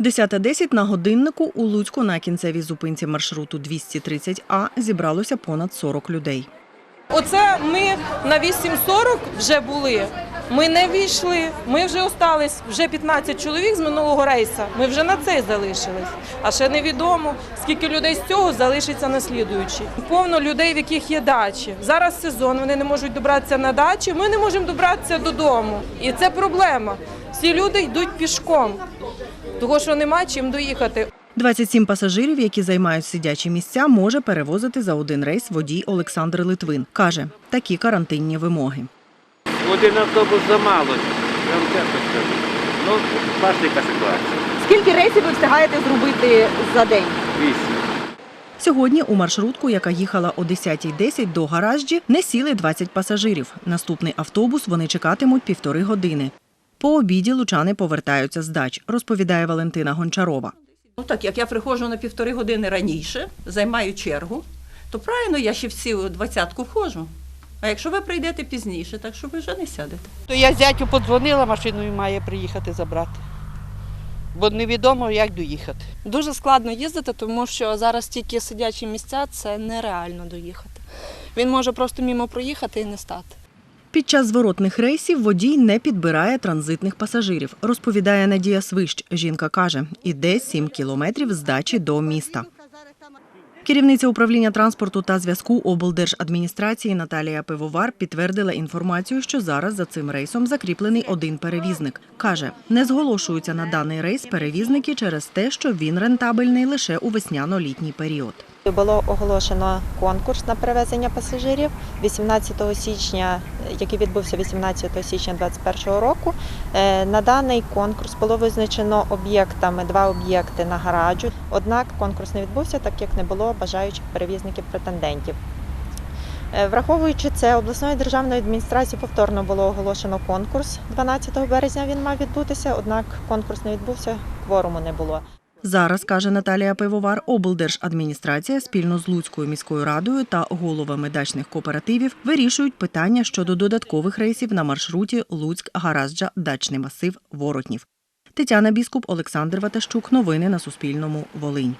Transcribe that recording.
10.10 на годиннику у Луцьку на кінцевій зупинці маршруту 230А зібралося понад 40 людей. Оце ми на 8.40 вже були. Ми не війшли. Ми вже остались вже 15 чоловік з минулого рейса. Ми вже на цей залишились. А ще невідомо, скільки людей з цього залишиться на слідуючий. Повно людей, в яких є дачі. Зараз сезон, вони не можуть добратися на дачі. Ми не можемо добратися додому. І це проблема. Всі люди йдуть пішком, тому що нема чим доїхати. 27 пасажирів, які займають сидячі місця, може перевозити за один рейс водій Олександр Литвин. Каже, такі карантинні вимоги. Один автобус замало. Ну, бачите, ситуація. Скільки рейсів ви встигаєте зробити за день? Вісім. Сьогодні у маршрутку, яка їхала о 10.10 до гаражджі, не сіли 20 пасажирів. Наступний автобус вони чекатимуть півтори години. По обіді лучани повертаються з дач, розповідає Валентина Гончарова. Ну так, як я приходжу на півтори години раніше, займаю чергу, то правильно я ще всі у двадцятку входжу. А якщо ви прийдете пізніше, так що ви вже не сядете. То я зятю подзвонила, машиною має приїхати забрати. Бо невідомо, як доїхати. Дуже складно їздити, тому що зараз тільки сидячі місця це нереально доїхати. Він може просто мімо проїхати і не стати. Під час зворотних рейсів водій не підбирає транзитних пасажирів, розповідає Надія Свищ. Жінка каже, іде 7 кілометрів з дачі до міста. Керівниця управління транспорту та зв'язку облдержадміністрації Наталія Пивовар підтвердила інформацію, що зараз за цим рейсом закріплений один перевізник. Каже, не зголошуються на даний рейс перевізники через те, що він рентабельний лише у весняно-літній період. Було оголошено конкурс на перевезення пасажирів 18 січня, який відбувся 18 січня 2021 року. Е, На даний конкурс було визначено об'єктами два об'єкти на гараджу. Однак конкурс не відбувся, так як не було бажаючих перевізників претендентів. Е, Враховуючи це, обласною державною адміністрацією повторно було оголошено конкурс. 12 березня він мав відбутися, однак конкурс не відбувся, кворуму не було. Зараз, каже Наталія Пивовар, облдержадміністрація спільно з Луцькою міською радою та головами дачних кооперативів вирішують питання щодо додаткових рейсів на маршруті Луцьк-Гаразджа, дачний масив Воротнів. Тетяна Біскуп, Олександр Ватащук. Новини на Суспільному. Волинь.